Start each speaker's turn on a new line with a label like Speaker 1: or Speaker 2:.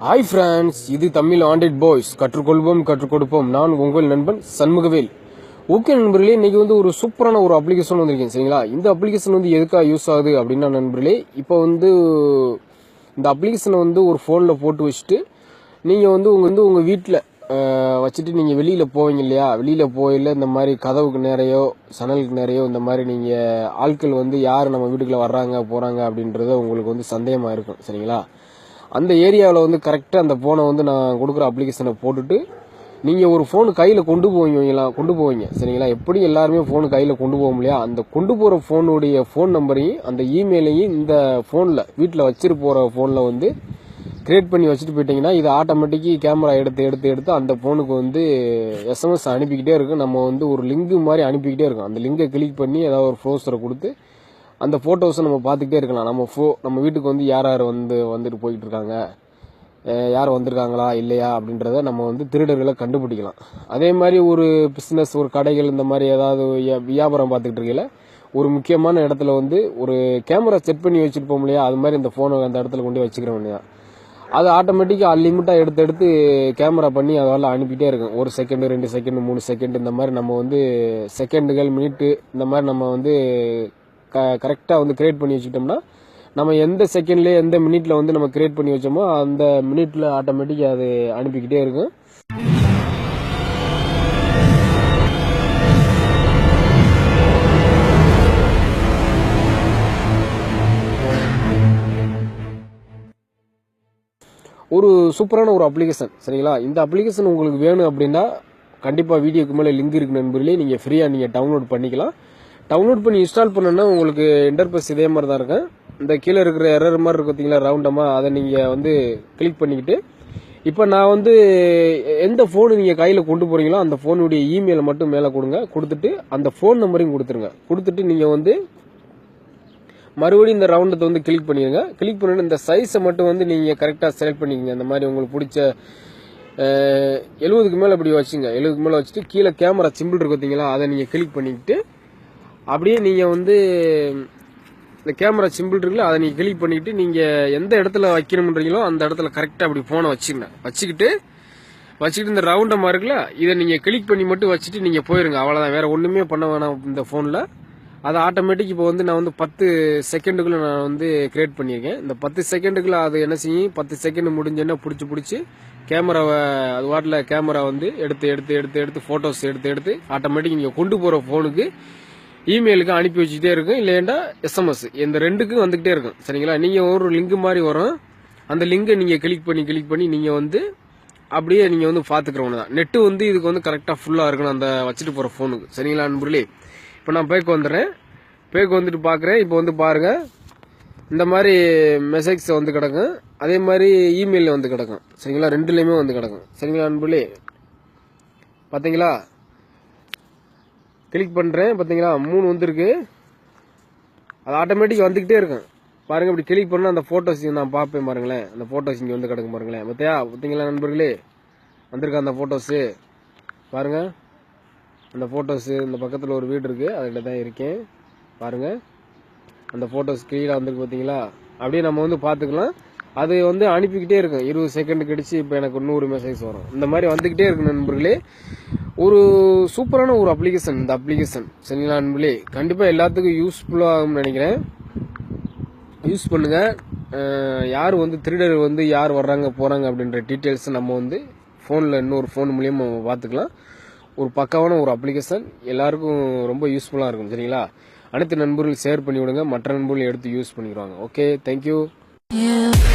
Speaker 1: Hi friends இது Tamil ஆண்டட் boys கற்றுக்கொள்வோம் கற்றுக் கொடுப்போம் நான் உங்கள் நண்பன் சண்முகவேல். ஓகே நண்பர்களே இன்றைக்கி வந்து ஒரு சூப்பரான ஒரு அப்ளிகேஷன் வந்திருக்கேன் சரிங்களா? இந்த அப்ளிகேஷன் வந்து எதுக்காக யூஸ் ஆகுது அப்படின்னா நண்பர்களே இப்போ வந்து இந்த அப்ளிகேஷனை வந்து ஒரு ஃபோனில் போட்டு வச்சுட்டு நீங்கள் வந்து உங்கள் வந்து உங்கள் வீட்டில் வச்சுட்டு நீங்கள் வெளியில் போவீங்க இல்லையா? வெளியில் போயில இந்த மாதிரி கதவுக்கு நிறையோ சனலுக்கு நிறையோ இந்த மாதிரி நீங்கள் ஆட்கள் வந்து யார் நம்ம வீட்டுக்குள்ளே வர்றாங்க போகிறாங்க அப்படின்றது உங்களுக்கு வந்து சந்தேகமாக இருக்கும் சரிங்களா? அந்த ஏரியாவில் வந்து கரெக்டாக அந்த ஃபோனை வந்து நான் கொடுக்குற அப்ளிகேஷனை போட்டுட்டு நீங்கள் ஒரு ஃபோனு கையில் கொண்டு போவீங்களா? கொண்டு போவீங்க. சரிங்களா? எப்படி எல்லாருமே ஃபோனு கையில் கொண்டு போக முடியா அந்த கொண்டு போகிற ஃபோனுடைய ஃபோன் நம்பரையும் அந்த இமெயிலையும் இந்த ஃபோனில் வீட்டில் வச்சுட்டு போகிற ஃபோனில் வந்து கிரியேட் பண்ணி வச்சுட்டு போயிட்டீங்கன்னா இது ஆட்டோமேட்டிக்கி கேமரா எடுத்து எடுத்து எடுத்து அந்த ஃபோனுக்கு வந்து எஸ்எம்எஸ் அனுப்பிக்கிட்டே இருக்கும். நம்ம வந்து ஒரு லிங்க் மாதிரி அனுப்பிக்கிட்டே இருக்கும். அந்த லிங்கை கிளிக் பண்ணி ஏதாவது ஒரு ப்ரோசரை கொடுத்து அந்த ஃபோட்டோஸை நம்ம பார்த்துக்கிட்டே இருக்கலாம். நம்ம ஃபோ நம்ம வீட்டுக்கு வந்து யார் யார் வந்து வந்துட்டு போய்கிட்டு இருக்காங்க? யார் வந்திருக்காங்களா? இல்லையா? அப்படின்றத நம்ம வந்து திருடர்களை கண்டுபிடிக்கலாம். அதே மாதிரி ஒரு பிஸ்னஸ் ஒரு கடைகள் இந்த மாதிரி ஏதாவது வியா- வியாபாரம் பார்த்துக்கிட்டு இருக்கையில் ஒரு முக்கியமான இடத்துல வந்து ஒரு கேமரா செட் பண்ணி வச்சுருப்போம் இல்லையா? அது மாதிரி இந்த ஃபோனை அந்த இடத்துல கொண்டு போய் வச்சுக்கிறோம் இல்லையா? அது ஆட்டோமேட்டிக்காக அன்லிமிட்டாக எடுத்து எடுத்து கேமரா பண்ணி அதெல்லாம் அனுப்பிட்டே இருக்கும். ஒரு செகண்டு ரெண்டு செகண்டு மூணு செகண்ட் இந்த மாதிரி நம்ம வந்து செகண்டுகள் மினிட்டு இந்த மாதிரி நம்ம வந்து க கரெக்டாக வந்து கிரியேட் பண்ணி வச்சுக்கிட்டோம்னா நம்ம எந்த செகண்ட்லேயே எந்த மினிட்ல வந்து நம்ம கிரியேட் பண்ணி வச்சோமோ அந்த மினிட்ல ஆட்டோமேட்டிக்காக அது அனுப்பிக்கிட்டே இருக்கும். ஒரு சூப்பரான ஒரு அப்ளிகேஷன் சரிங்களா? இந்த அப்ளிகேஷன் உங்களுக்கு வேணும் அப்படின்னா கண்டிப்பாக வீடியோக்கு மேலே லிங்க் இருக்கு நண்பர்களே. நீங்கள் ஃப்ரீயாக நீங்கள் டவுன்லோட் பண்ணிக்கலாம். டவுன்லோட் பண்ணி இன்ஸ்டால் பண்ணணும்னா உங்களுக்கு இன்டர்பேஸ் இதே மாதிரி தான் இருக்கும். இந்த கீழே இருக்கிற எரர் மாதிரி இருக்கு பார்த்தீங்களா ரவுண்டமாக அதை நீங்கள் வந்து கிளிக் பண்ணிக்கிட்டு இப்போ நான் வந்து எந்த ஃபோனு நீங்கள் கையில் கொண்டு போகிறீங்களோ அந்த ஃபோனுடைய இமெயிலை மட்டும் மேலே கொடுங்க. கொடுத்துட்டு அந்த ஃபோன் நம்பரையும் கொடுத்துருங்க. கொடுத்துட்டு நீங்கள் வந்து மறுபடியும் இந்த ரவுண்டத்தை வந்து கிளிக் பண்ணிடுங்க. கிளிக் பண்ணிட்டு இந்த சைஸை மட்டும் வந்து நீங்கள் கரெக்டாக செலக்ட் பண்ணிக்கங்க. இந்த மாதிரி உங்களுக்கு பிடிச்ச எழுபதுக்கு மேலே இப்படி வச்சுங்க. எழுபதுக்கு மேலே வச்சுட்டு கீழே கேமரா சிம்பிள் இருக்கு பார்த்தீங்களா அதை நீங்கள் கிளிக் பண்ணிக்கிட்டு அப்படியே நீங்கள் வந்து இந்த கேமரா சிம்பிள் இருக்குல்ல அதை நீங்கள் கிளிக் பண்ணிக்கிட்டு நீங்கள் எந்த இடத்துல வைக்கணுன்றீங்களோ அந்த இடத்துல கரெக்டாக அப்படி ஃபோனை வச்சுங்க வச்சுக்கிட்டு வச்சுக்கிட்டு இந்த ரவுண்டமாக இருக்குல்ல இதை நீங்கள் கிளிக் பண்ணி மட்டும் வச்சுட்டு நீங்கள் போயிருங்க. அவ்வளோதான் வேறு ஒன்றுமே பண்ண வேணாம் இந்த ஃபோனில் அது ஆட்டோமேட்டிக் இப்போ வந்து நான் வந்து பத்து செகண்டுக்குள்ளே நான் வந்து கிரியேட் பண்ணியிருக்கேன். இந்த பத்து செகண்டுக்குள்ள அது என்ன செய்யும்? பத்து செகண்ட் முடிஞ்சோன்னா பிடிச்சி பிடிச்சி கேமராவை அது வாட்டில் கேமரா வந்து எடுத்து எடுத்து எடுத்து எடுத்து ஃபோட்டோஸ் எடுத்து எடுத்து ஆட்டோமேட்டிக் நீங்கள் கொண்டு போகிற ஃபோனுக்கு இமெயிலுக்கு அனுப்பி வச்சுக்கிட்டே இருக்கும் இல்லைன்னா எஸ்எம்எஸ் இந்த ரெண்டுக்கும் வந்துகிட்டே இருக்கும் சரிங்களா? நீங்கள் ஒரு லிங்க் மாதிரி வரும். அந்த லிங்கை நீங்கள் கிளிக் பண்ணி கிளிக் பண்ணி நீங்கள் வந்து அப்படியே நீங்கள் வந்து பார்த்துக்கிறவங்க தான் நெட்டு வந்து இதுக்கு வந்து கரெக்டாக ஃபுல்லாக இருக்கணும் அந்த வச்சுட்டு போகிற ஃபோனுக்கு சரிங்களா நண்பர்களே? இப்போ நான் பேக்கு வந்துடுறேன். பேக்கு வந்துட்டு பார்க்குறேன் இப்போ வந்து பாருங்கள் இந்த மாதிரி மெசேஜ் வந்து கிடக்கும். அதே மாதிரி இமெயிலில் வந்து கிடக்கும். சரிங்களா? ரெண்டுலேயுமே வந்து கிடக்கும். சரிங்களா நண்பர்களே? பார்த்தீங்களா கிளிக் பண்ணுறேன் பார்த்தீங்களா மூணு வந்திருக்கு. அது ஆட்டோமேட்டிக் வந்துக்கிட்டே இருக்கும். பாருங்கள் இப்படி கிளிக் பண்ணால் அந்த ஃபோட்டோஸ் நான் பார்ப்பேன் பாருங்களேன். அந்த ஃபோட்டோஸ் இங்கே வந்து கிடக்கும் பாருங்களேன். பார்த்தியா பார்த்தீங்களா நண்பர்களே? வந்திருக்கா அந்த ஃபோட்டோஸு பாருங்கள் அந்த ஃபோட்டோஸு இந்த பக்கத்தில் ஒரு வீடு இருக்குது அதில் தான் இருக்கேன். பாருங்கள் அந்த ஃபோட்டோஸ் கீழே வந்திருக்கு பார்த்தீங்களா அப்படியே நம்ம வந்து பார்த்துக்கலாம். அது வந்து அனுப்பிக்கிட்டே இருக்கும். இருபது செகண்ட் கடிச்சு இப்போ எனக்கு நூறு மெசேஜ் வரும். இந்த மாதிரி வந்துக்கிட்டே இருக்கு நண்பர்களே. ஒரு சூப்பரான ஒரு அப்ளிகேஷன் இந்த அப்ளிகேஷன் சரிங்களா நண்பர்களே கண்டிப்பாக எல்லாத்துக்கும் யூஸ்ஃபுல்லாக ஆகும்னு நினைக்கிறேன். யூஸ் பண்ணுங்கள் யார் வந்து திருடர் வந்து யார் வர்றாங்க போகிறாங்க அப்படின்ற டீட்டெயில்ஸ் நம்ம வந்து ஃபோனில் இன்னொரு ஃபோன் மூலியமாக நம்ம பார்த்துக்கலாம். ஒரு பக்காவான ஒரு அப்ளிகேஷன் எல்லாருக்கும் ரொம்ப யூஸ்ஃபுல்லாக இருக்கும் சரிங்களா? அனைத்து நண்பர்கள் ஷேர் பண்ணி விடுங்க மற்ற நண்பர்கள் எடுத்து யூஸ் பண்ணிடுவாங்க. Okay thank you
Speaker 2: You.